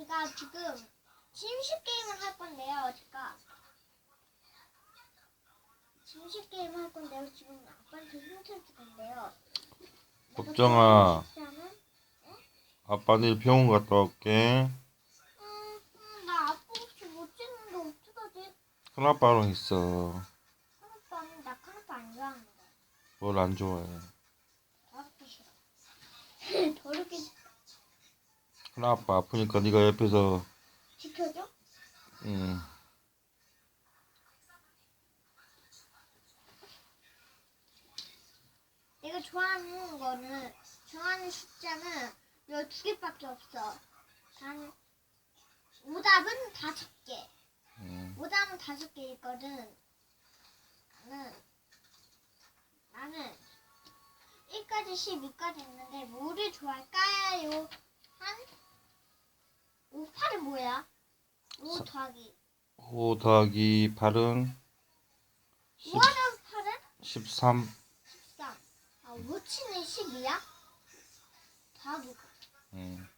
제가 지금 진실 게임을 할 건데요. 제가 진실 게임 할 건데요. 지금 아빠한테 힌트를 줄 건데요. 걱정아. 좋아하는 숫자는? 아빠 내일 병원 갔다 올게. 음, 음, 나 아빠 없이 못 찍는데 어떡하지? 큰아빠랑 있어. 큰오빠는 나 큰오빠 안 좋아하는데. 뭘 안 좋아해. 더럽게 싫어. 더럽게 큰아빠 아프니까 네가 옆에서 지켜줘? 음, 내가 좋아하는 거는 좋아하는 숫자는 요두 개밖에 없어. 단 오답은 다섯 개. 음. 오답은 다섯 개 있거든. 나는 나는 1까지 12까지 있는데 뭐를 좋아할까요? 한 5, 8은 뭐야? 5 사- 더하기 5 더하기 8은 10, 5 더하기 8은 13. 13. 아, 5 치는 12야? 더하기 음.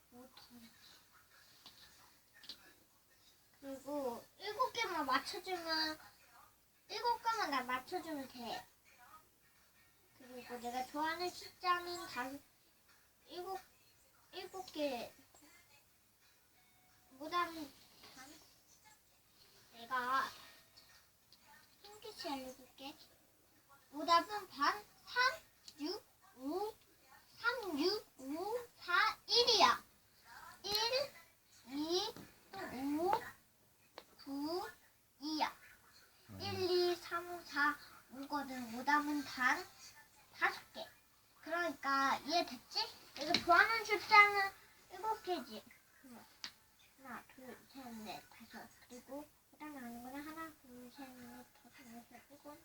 그리고 일곱 개만 맞춰주면 일곱 개만 나 맞춰주면 돼. 그리고 내가 좋아하는 숫자는 다섯 일곱 일곱 개. 그다음 내가 한 개씩 알려줄게. 오답은 반, 3, 6, 5, 3, 6, 5, 4, 1이야. 1, 2, 5, 9, 2야. 1, 2, 3, 4, 5거든. 오답은 단 다섯 개. 그러니까 이해됐지? 내가 좋아하는 숫자는 일곱 개지. 하나, 둘, 셋, 넷, 다섯. 그리고 오답 아닌 거는 하나, 둘, 셋, 넷, 다섯, 여섯, 일곱.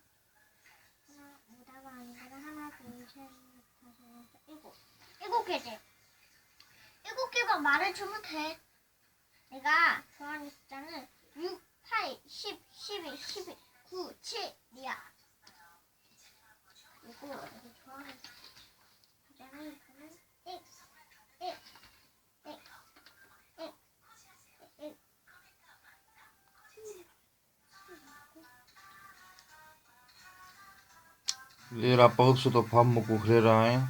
하나, 오답 아닌 거는 하나, 둘, 셋, 넷, 다섯, 여섯, 일곱. 일곱 개지. 일곱 개만 말해주면 돼. 내가 좋아하는 숫자는 6, 8, 10, 11, 12, 9, 7이야. 그리고 내가 좋아하는 내일 아빠 없어도 밥 먹고 그래라. 잉?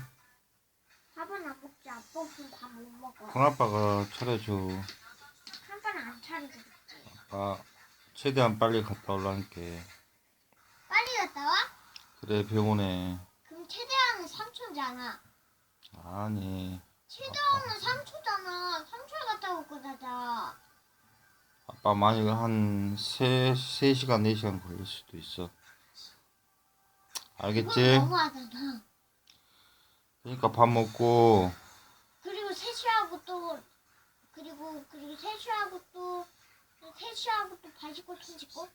밥은 안 먹지. 아빠 없으면 밥못 먹어. 큰 아빠가 차려줘. 한 번은 안 차리고. 아빠 최대한 빨리 갔다 올라니까. 빨리 갔다 와? 그래 병원에. 그럼 최대한은 3초잖아. 아니 최대한은 3초잖아. 3초에 갔다 올 거다자. 아빠 만약에 한 3, 3시간 4시간 걸릴 수도 있어. 알겠지? 너무하잖아. 그러니까 밥 먹고 그리고 세수하고 또 그리고 그리고 세수하고 또 세수하고 또손 씻고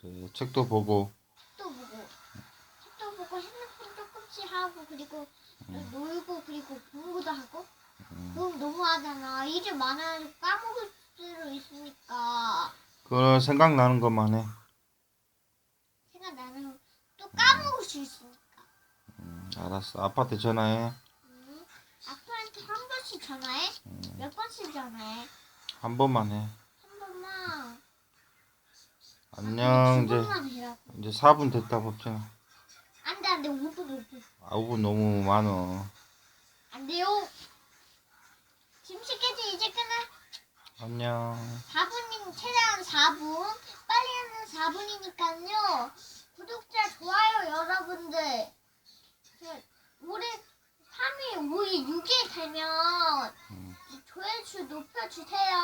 그래, 책도 보고 또 보고 책도 보고 핸드폰 조금씩 하고 그리고 놀고 그리고 공부도 하고 그럼 너무하잖아. 일이 많아서 까먹을 수도 있으니까 그 생각나는 것만 해. 생각나는 먹을 수 있으니까. 음, 알았어. 아빠한테 전화해. 음, 아빠한테 한 번씩 전화해? 몇 번씩 전화해? 한 번만 해. 한 번만. 안녕. 두 이제 번만 해라고. 이제 4분 됐다 법잖아. 안 돼, 안 돼. 5분, 5분. 아, 5분 너무 많어. 안 돼요. 시까지 이제 끝나. 안녕. 4분이 최대한 4분. 빨리 하면 4분이니까요. 구독자 좋아요 여러분들. 그, 올해 3일, 5일, 6일 되면 음. 조회수 높여주세요.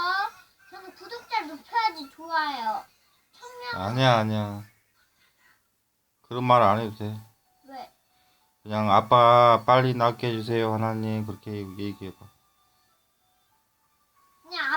저는 구독자 높여야지 좋아요. 청량 아니야, 아니야. 그런 말 안 해도 돼. 왜? 그냥 아빠 빨리 낫게 해주세요, 하나님. 그렇게 얘기해봐. 그냥